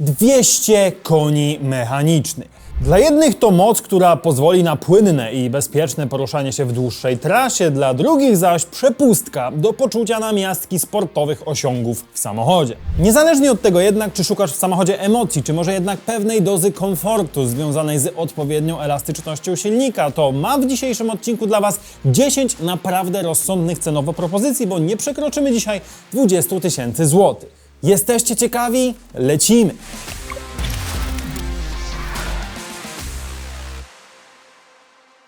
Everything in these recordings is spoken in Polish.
200 koni mechanicznych. Dla jednych to moc, która pozwoli na płynne i bezpieczne poruszanie się w dłuższej trasie, dla drugich zaś przepustka do poczucia namiastki sportowych osiągów w samochodzie. Niezależnie od tego jednak, czy szukasz w samochodzie emocji, czy może jednak pewnej dozy komfortu związanej z odpowiednią elastycznością silnika, to mam w dzisiejszym odcinku dla Was 10 naprawdę rozsądnych cenowo propozycji, bo nie przekroczymy dzisiaj 20 tysięcy złotych. Jesteście ciekawi? Lecimy!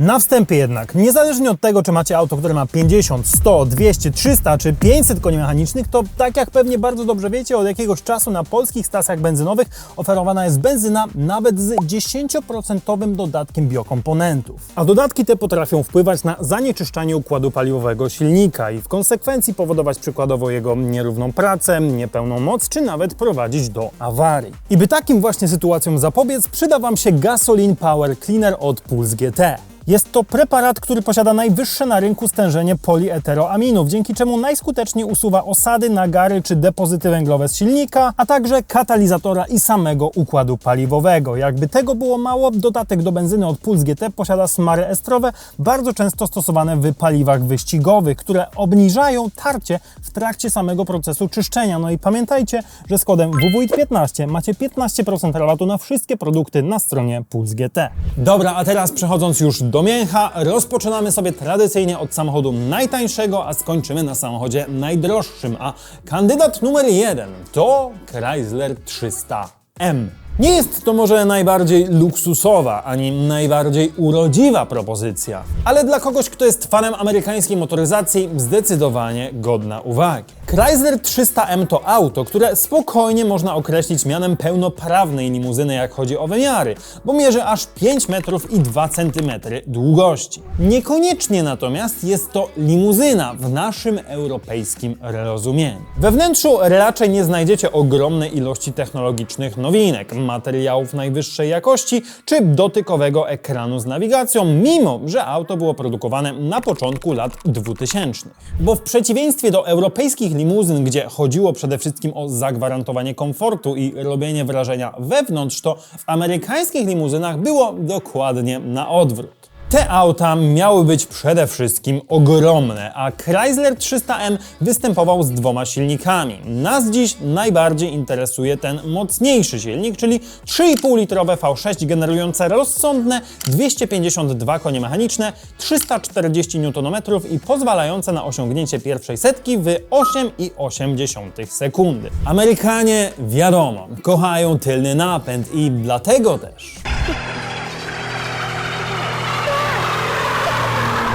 Na wstępie jednak, niezależnie od tego, czy macie auto, które ma 50, 100, 200, 300 czy 500 koni mechanicznych, to tak jak pewnie bardzo dobrze wiecie, od jakiegoś czasu na polskich stacjach benzynowych oferowana jest benzyna nawet z 10% dodatkiem biokomponentów. A dodatki te potrafią wpływać na zanieczyszczanie układu paliwowego silnika i w konsekwencji powodować przykładowo jego nierówną pracę, niepełną moc, czy nawet prowadzić do awarii. I by takim właśnie sytuacjom zapobiec, przyda Wam się Gasoline Power Cleaner od Pulse GT. Jest to preparat, który posiada najwyższe na rynku stężenie polieteroaminów, dzięki czemu najskuteczniej usuwa osady, nagary czy depozyty węglowe z silnika, a także katalizatora i samego układu paliwowego. Jakby tego było mało, dodatek do benzyny od Pulse GT posiada smary estrowe, bardzo często stosowane w paliwach wyścigowych, które obniżają tarcie w trakcie samego procesu czyszczenia. No i pamiętajcie, że z kodem WWIT15 macie 15% rabatu na wszystkie produkty na stronie Pulse GT. Dobra, a teraz przechodząc już do mięcha, rozpoczynamy sobie tradycyjnie od samochodu najtańszego, a skończymy na samochodzie najdroższym. A kandydat numer jeden to Chrysler 300M. Nie jest to może najbardziej luksusowa ani najbardziej urodziwa propozycja, ale dla kogoś, kto jest fanem amerykańskiej motoryzacji, zdecydowanie godna uwagi. Chrysler 300M to auto, które spokojnie można określić mianem pełnoprawnej limuzyny, jak chodzi o wymiary, bo mierzy aż 5 metrów i 2 cm długości. Niekoniecznie natomiast jest to limuzyna w naszym europejskim rozumieniu. We wnętrzu raczej nie znajdziecie ogromnej ilości technologicznych nowinek, materiałów najwyższej jakości czy dotykowego ekranu z nawigacją, mimo że auto było produkowane na początku lat 2000. Bo w przeciwieństwie do europejskich limuzyn, gdzie chodziło przede wszystkim o zagwarantowanie komfortu i robienie wrażenia wewnątrz, to w amerykańskich limuzynach było dokładnie na odwrót. Te auta miały być przede wszystkim ogromne, a Chrysler 300M występował z dwoma silnikami. Nas dziś najbardziej interesuje ten mocniejszy silnik, czyli 3,5-litrowe V6 generujące rozsądne 252 konie mechaniczne, 340 Nm i pozwalające na osiągnięcie pierwszej setki w 8,8 sekundy. Amerykanie, wiadomo, kochają tylny napęd i dlatego też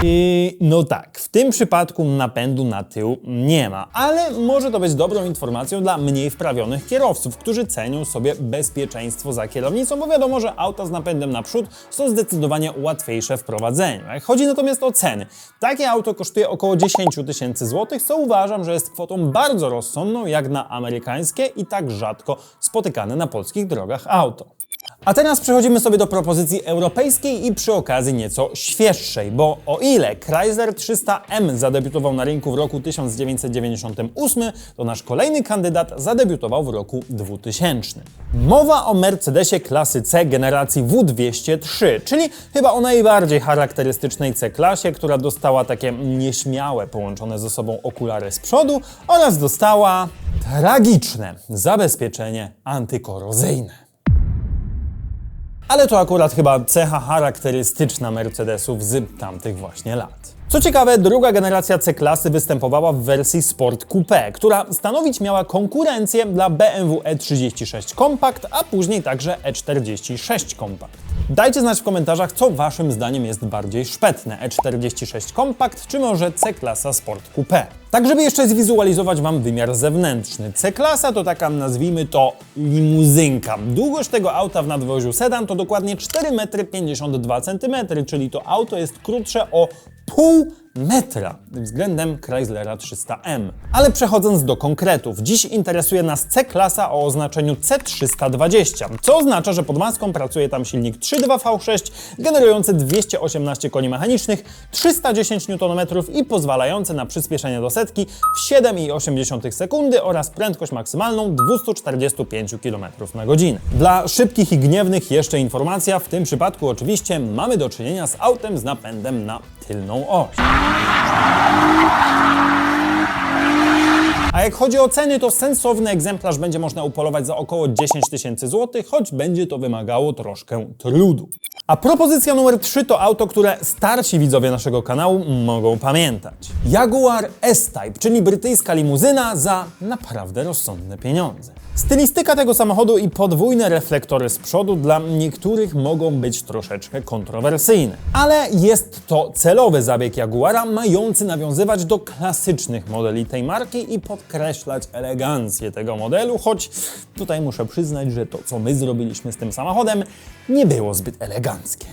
I no tak, w tym przypadku napędu na tył nie ma, ale może to być dobrą informacją dla mniej wprawionych kierowców, którzy cenią sobie bezpieczeństwo za kierownicą, bo wiadomo, że auta z napędem naprzód są zdecydowanie łatwiejsze w prowadzeniu. Chodzi natomiast o ceny, takie auto kosztuje około 10 tysięcy złotych, co uważam, że jest kwotą bardzo rozsądną jak na amerykańskie i tak rzadko spotykane na polskich drogach auto. A teraz przechodzimy sobie do propozycji europejskiej i przy okazji nieco świeższej, bo o ile Chrysler 300M zadebiutował na rynku w roku 1998, to nasz kolejny kandydat zadebiutował w roku 2000. Mowa o Mercedesie klasy C generacji W203, czyli chyba o najbardziej charakterystycznej C-klasie, która dostała takie nieśmiałe połączone ze sobą okulary z przodu oraz dostała tragiczne zabezpieczenie antykorozyjne. Ale to akurat chyba cecha charakterystyczna Mercedesów z tamtych właśnie lat. Co ciekawe, druga generacja C-klasy występowała w wersji Sport Coupe, która stanowić miała konkurencję dla BMW E36 Compact, a później także E46 Compact. Dajcie znać w komentarzach, co waszym zdaniem jest bardziej szpetne, E46 Compact czy może C-klasa Sport Coupe. Tak, żeby jeszcze zwizualizować Wam wymiar zewnętrzny. C-klasa to taka, nazwijmy to, limuzynka. Długość tego auta w nadwoziu sedan to dokładnie 4,52 m, czyli to auto jest krótsze o pół metra względem Chryslera 300M. Ale przechodząc do konkretów, dziś interesuje nas C-klasa o oznaczeniu C320, co oznacza, że pod maską pracuje tam silnik 3.2 V6 generujący 218 koni mechanicznych, 310 Nm i pozwalający na przyspieszenie do setki w 7,8 sekundy oraz prędkość maksymalną 245 km na godzinę. Dla szybkich i gniewnych jeszcze informacja, w tym przypadku oczywiście mamy do czynienia z autem z napędem na tylną oś. A jak chodzi o ceny, to sensowny egzemplarz będzie można upolować za około 10 tysięcy złotych, choć będzie to wymagało troszkę trudu. A propozycja numer 3 to auto, które starsi widzowie naszego kanału mogą pamiętać. Jaguar S-Type, czyli brytyjska limuzyna za naprawdę rozsądne pieniądze. Stylistyka tego samochodu i podwójne reflektory z przodu dla niektórych mogą być troszeczkę kontrowersyjne. Ale jest to celowy zabieg Jaguara, mający nawiązywać do klasycznych modeli tej marki i podkreślać elegancję tego modelu, choć tutaj muszę przyznać, że to, co my zrobiliśmy z tym samochodem, nie było zbyt eleganckie.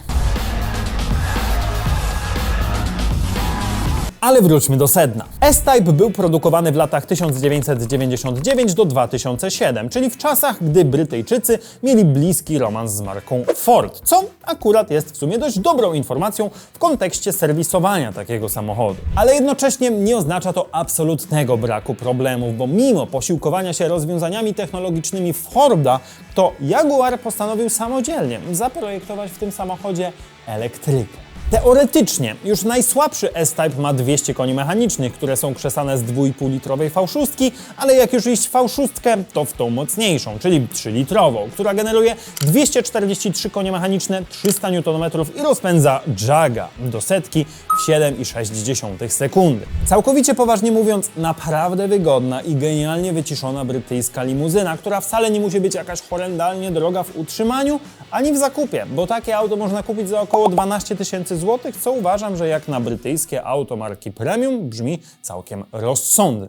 Ale wróćmy do sedna. S-Type był produkowany w latach 1999 do 2007, czyli w czasach, gdy Brytyjczycy mieli bliski romans z marką Ford, co akurat jest w sumie dość dobrą informacją w kontekście serwisowania takiego samochodu. Ale jednocześnie nie oznacza to absolutnego braku problemów, bo mimo posiłkowania się rozwiązaniami technologicznymi Forda, to Jaguar postanowił samodzielnie zaprojektować w tym samochodzie elektrykę. Teoretycznie już najsłabszy S-Type ma 200 koni mechanicznych, które są krzesane z 2,5-litrowej V6, ale jak już iść V6, to w tą mocniejszą, czyli 3-litrową, która generuje 243 konie mechaniczne, 300 Nm i rozpędza Jaga do setki w 7,6 sekundy. Całkowicie poważnie mówiąc, naprawdę wygodna i genialnie wyciszona brytyjska limuzyna, która wcale nie musi być jakaś horrendalnie droga w utrzymaniu ani w zakupie, bo takie auto można kupić za około 12 tysięcy złotych, co uważam, że jak na brytyjskie auto marki premium brzmi całkiem rozsądnie.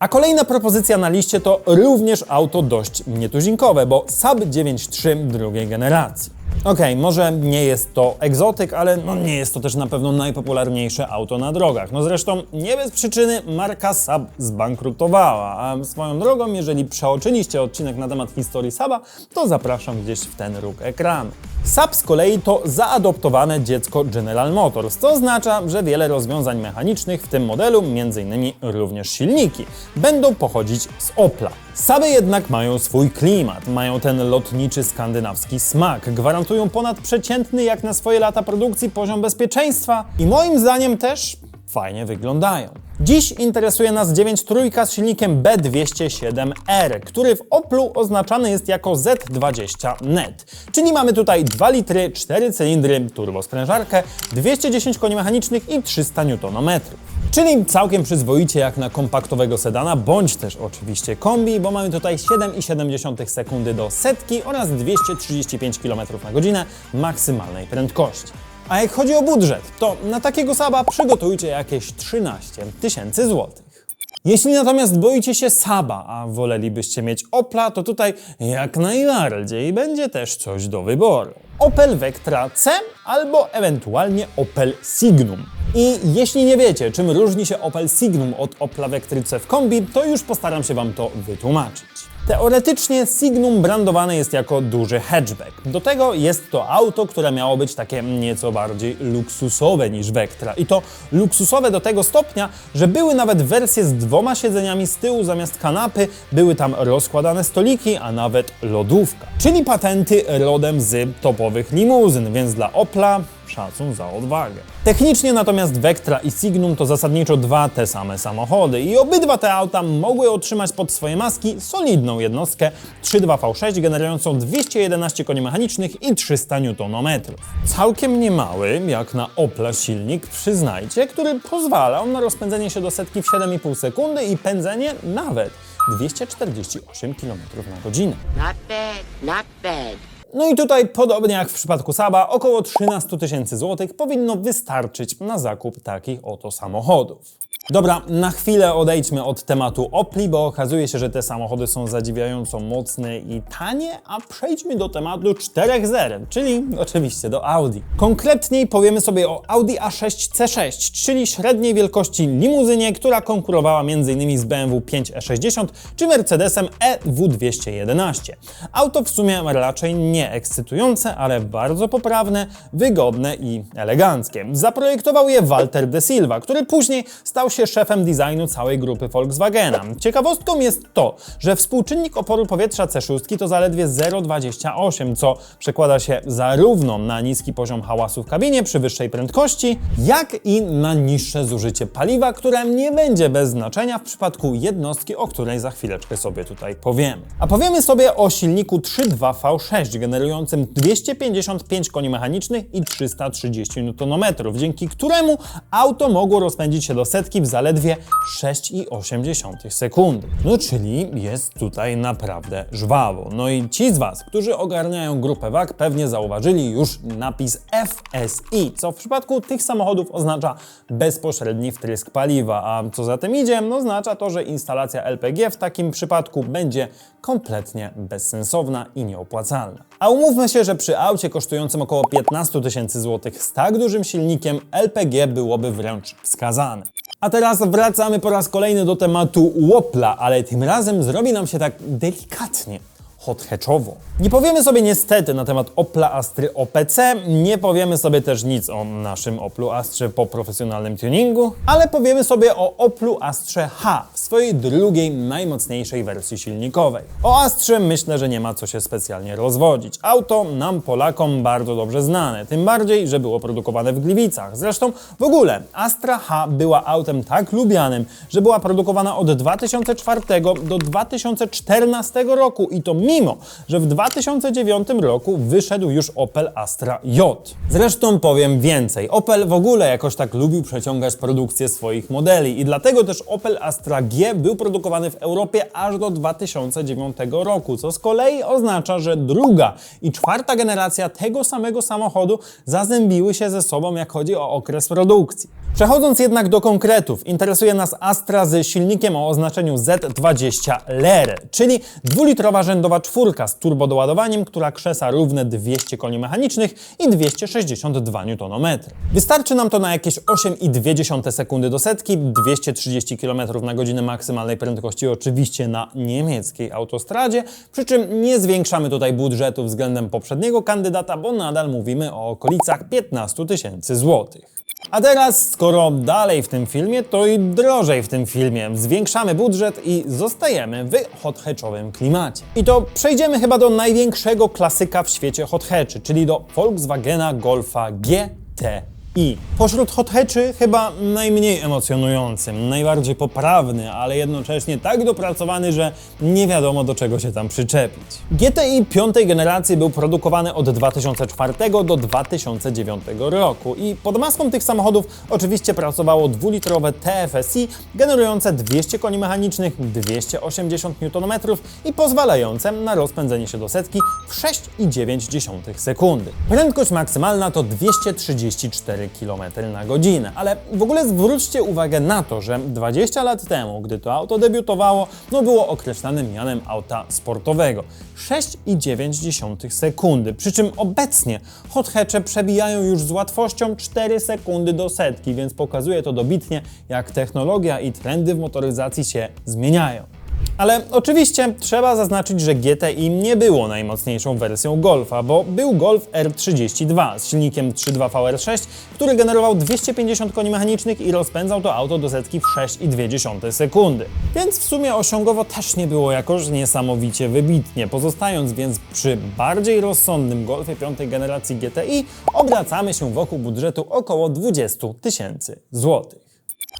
A kolejna propozycja na liście to również auto dość nietuzinkowe, bo Saab 9.3 drugiej generacji. Okej, może nie jest to egzotyk, ale no nie jest to też na pewno najpopularniejsze auto na drogach. No zresztą nie bez przyczyny marka Saab zbankrutowała, a swoją drogą, jeżeli przeoczyliście odcinek na temat historii Saaba, to zapraszam gdzieś w ten róg ekranu. Saab z kolei to zaadoptowane dziecko General Motors, co oznacza, że wiele rozwiązań mechanicznych w tym modelu, m.in. również silniki, będą pochodzić z Opla. Saby jednak mają swój klimat, mają ten lotniczy skandynawski smak, gwarantują ponadprzeciętny jak na swoje lata produkcji poziom bezpieczeństwa i moim zdaniem też fajnie wyglądają. Dziś interesuje nas 9 trójka z silnikiem B207R, który w Oplu oznaczany jest jako Z20 NET. Czyli mamy tutaj 2 litry, 4 cylindry, turbosprężarkę, 210 koni mechanicznych i 300 Nm. Czyli całkiem przyzwoicie jak na kompaktowego sedana, bądź też oczywiście kombi, bo mamy tutaj 7,7 sekundy do setki oraz 235 km na godzinę maksymalnej prędkości. A jak chodzi o budżet, to na takiego Saba przygotujcie jakieś 13 tysięcy złotych. Jeśli natomiast boicie się Saba, a wolelibyście mieć Opla, to tutaj jak najbardziej będzie też coś do wyboru. Opel Vectra C albo ewentualnie Opel Signum. I jeśli nie wiecie, czym różni się Opel Signum od Opla Vectry C w kombi, to już postaram się Wam to wytłumaczyć. Teoretycznie Signum brandowane jest jako duży hatchback. Do tego jest to auto, które miało być takie nieco bardziej luksusowe niż Vectra. I to luksusowe do tego stopnia, że były nawet wersje z dwoma siedzeniami z tyłu zamiast kanapy, były tam rozkładane stoliki, a nawet lodówka. Czyli patenty rodem z topowych limuzyn, więc dla Opla szacun za odwagę. Technicznie natomiast Vectra i Signum to zasadniczo dwa te same samochody i obydwa te auta mogły otrzymać pod swoje maski solidną jednostkę 3.2 V6 generującą 211 koni mechanicznych i 300 Nm. Całkiem niemały, jak na Opla silnik, przyznajcie, który pozwalał na rozpędzenie się do setki w 7,5 sekundy i pędzenie nawet 248 km na godzinę. Not bad, not bad. No i tutaj, podobnie jak w przypadku Saba, około 13 tysięcy złotych powinno wystarczyć na zakup takich oto samochodów. Dobra, na chwilę odejdźmy od tematu Opli, bo okazuje się, że te samochody są zadziwiająco mocne i tanie, a przejdźmy do tematu 4.0, czyli oczywiście do Audi. Konkretniej powiemy sobie o Audi A6 C6, czyli średniej wielkości limuzynie, która konkurowała m.in. z BMW 5E60 czy Mercedesem E EW211. Auto w sumie raczej nie ekscytujące, ale bardzo poprawne, wygodne i eleganckie. Zaprojektował je Walter de Silva, który później stał się szefem designu całej grupy Volkswagena. Ciekawostką jest to, że współczynnik oporu powietrza C6 to zaledwie 0,28, co przekłada się zarówno na niski poziom hałasu w kabinie przy wyższej prędkości, jak i na niższe zużycie paliwa, które nie będzie bez znaczenia w przypadku jednostki, o której za chwileczkę sobie tutaj powiemy. A powiemy sobie o silniku 3.2 V6 generującym 255 koni mechanicznych i 330 Nm, dzięki któremu auto mogło rozpędzić się do setki w zaledwie 6,8 sekundy. No czyli jest tutaj naprawdę żwawo. No i ci z Was, którzy ogarniają grupę WAG pewnie zauważyli już napis FSI, co w przypadku tych samochodów oznacza bezpośredni wtrysk paliwa, a co za tym idzie, no oznacza to, że instalacja LPG w takim przypadku będzie kompletnie bezsensowna i nieopłacalna. A umówmy się, że przy aucie kosztującym około 15 tysięcy złotych z tak dużym silnikiem LPG byłoby wręcz wskazane. A teraz wracamy po raz kolejny do tematu Łopla, ale tym razem zrobi nam się tak delikatnie hot hatchowo. Nie powiemy sobie niestety na temat Opla Astry OPC, nie powiemy sobie też nic o naszym Oplu Astrze po profesjonalnym tuningu, ale powiemy sobie o Oplu Astrze H w swojej drugiej, najmocniejszej wersji silnikowej. O Astrze myślę, że nie ma co się specjalnie rozwodzić. Auto nam Polakom bardzo dobrze znane, tym bardziej, że było produkowane w Gliwicach. Zresztą w ogóle Astra H była autem tak lubianym, że była produkowana od 2004 do 2014 roku i to mimo, że w 2009 roku wyszedł już Opel Astra J. Zresztą powiem więcej, Opel w ogóle jakoś tak lubił przeciągać produkcję swoich modeli i dlatego też Opel Astra G był produkowany w Europie aż do 2009 roku, co z kolei oznacza, że druga i czwarta generacja tego samego samochodu zazębiły się ze sobą, jak chodzi o okres produkcji. Przechodząc jednak do konkretów, interesuje nas Astra z silnikiem o oznaczeniu Z20 LR, czyli dwulitrowa rzędowa czwórka z turbodoładowaniem, która krzesa równe 200 koni mechanicznych i 262 Nm. Wystarczy nam to na jakieś 8,2 sekundy do setki, 230 km na godzinę maksymalnej prędkości oczywiście na niemieckiej autostradzie, przy czym nie zwiększamy tutaj budżetu względem poprzedniego kandydata, bo nadal mówimy o okolicach 15 tysięcy złotych. A teraz, skoro dalej w tym filmie, to i drożej w tym filmie. Zwiększamy budżet i zostajemy w hot hatchowym klimacie. I to przejdziemy chyba do największego klasyka w świecie hot czyli do Volkswagena Golfa GTI. Pośród hot hatchy chyba najmniej emocjonującym, najbardziej poprawny, ale jednocześnie tak dopracowany, że nie wiadomo do czego się tam przyczepić. GTI piątej generacji był produkowany od 2004 do 2009 roku i pod maską tych samochodów oczywiście pracowało dwulitrowe TFSI generujące 200 koni mechanicznych, 280 Nm i pozwalające na rozpędzenie się do setki w 6,9 sekundy. Prędkość maksymalna to 234 km na godzinę, ale w ogóle zwróćcie uwagę na to, że 20 lat temu, gdy to auto debiutowało, no było określane mianem auta sportowego. 6,9 sekundy, przy czym obecnie hot hatche przebijają już z łatwością 4 sekundy do setki, więc pokazuje to dobitnie, jak technologia i trendy w motoryzacji się zmieniają. Ale oczywiście trzeba zaznaczyć, że GTI nie było najmocniejszą wersją Golfa, bo był Golf R32 z silnikiem 3.2 VR6, który generował 250 koni mechanicznych i rozpędzał to auto do setki w 6,2 sekundy. Więc w sumie osiągowo też nie było jakoś niesamowicie wybitnie. Pozostając więc przy bardziej rozsądnym Golfie piątej generacji GTI, obracamy się wokół budżetu około 20 tysięcy złotych.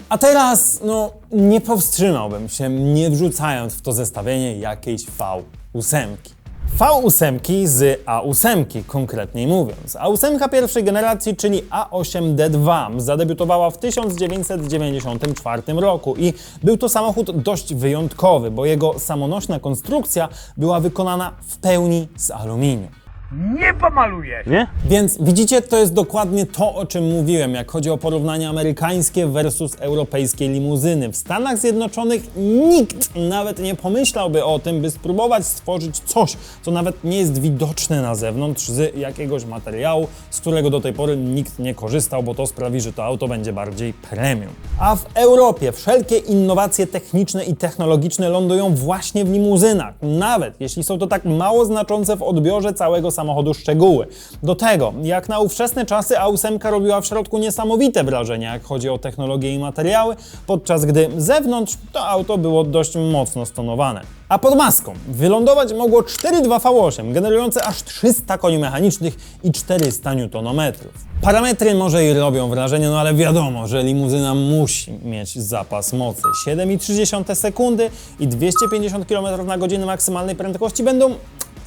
A teraz, no, nie powstrzymałbym się, nie wrzucając w to zestawienie jakiejś V8. V8 z A8, konkretniej mówiąc. A8 pierwszej generacji, czyli A8D2, zadebiutowała w 1994 roku i był to samochód dość wyjątkowy, bo jego samonośna konstrukcja była wykonana w pełni z aluminium. Nie pomalujesz. Nie? Więc widzicie, to jest dokładnie to, o czym mówiłem, jak chodzi o porównanie amerykańskie versus europejskie limuzyny. W Stanach Zjednoczonych nikt nawet nie pomyślałby o tym, by spróbować stworzyć coś, co nawet nie jest widoczne na zewnątrz z jakiegoś materiału, z którego do tej pory nikt nie korzystał, bo to sprawi, że to auto będzie bardziej premium. A w Europie wszelkie innowacje techniczne i technologiczne lądują właśnie w limuzynach, nawet jeśli są to tak mało znaczące w odbiorze całego samochodu szczegóły. Do tego, jak na ówczesne czasy A8 robiła w środku niesamowite wrażenie, jak chodzi o technologię i materiały, podczas gdy zewnątrz to auto było dość mocno stonowane. A pod maską wylądować mogło 4.2 V8, generujące aż 300 koni mechanicznych i 400 Nm. Parametry może i robią wrażenie, no ale wiadomo, że limuzyna musi mieć zapas mocy. 7,3 sekundy i 250 km na godzinę maksymalnej prędkości będą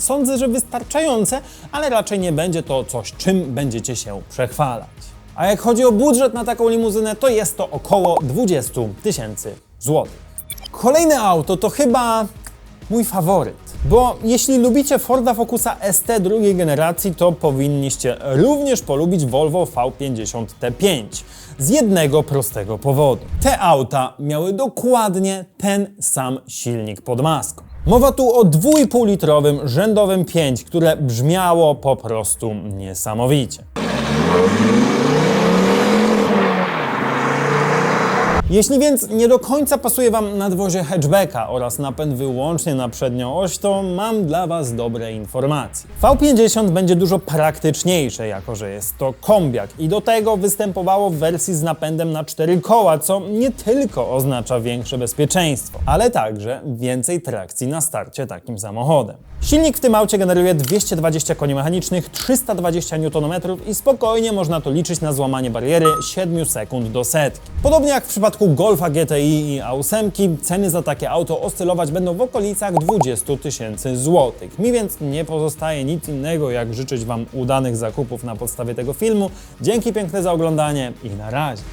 sądzę, że wystarczające, ale raczej nie będzie to coś, czym będziecie się przechwalać. A jak chodzi o budżet na taką limuzynę, to jest to około 20 tysięcy złotych. Kolejne auto to chyba mój faworyt. Bo jeśli lubicie Forda Focusa ST drugiej generacji, to powinniście również polubić Volvo V50 T5. Z jednego prostego powodu. Te auta miały dokładnie ten sam silnik pod maską. Mowa tu o 2,5 litrowym rzędowym 5, które brzmiało po prostu niesamowicie. Jeśli więc nie do końca pasuje Wam nadwozie hatchbacka oraz napęd wyłącznie na przednią oś, to mam dla Was dobre informacje. V50 będzie dużo praktyczniejsze, jako że jest to kombiak i do tego występowało w wersji z napędem na cztery koła, co nie tylko oznacza większe bezpieczeństwo, ale także więcej trakcji na starcie takim samochodem. Silnik w tym aucie generuje 220 koni mechanicznych, 320 Nm i spokojnie można to liczyć na złamanie bariery 7 sekund do setki. Podobnie jak w przypadku Golfa GTI i A8, ceny za takie auto oscylować będą w okolicach 20 tysięcy złotych. Mi więc nie pozostaje nic innego, jak życzyć Wam udanych zakupów na podstawie tego filmu. Dzięki piękne za oglądanie i na razie.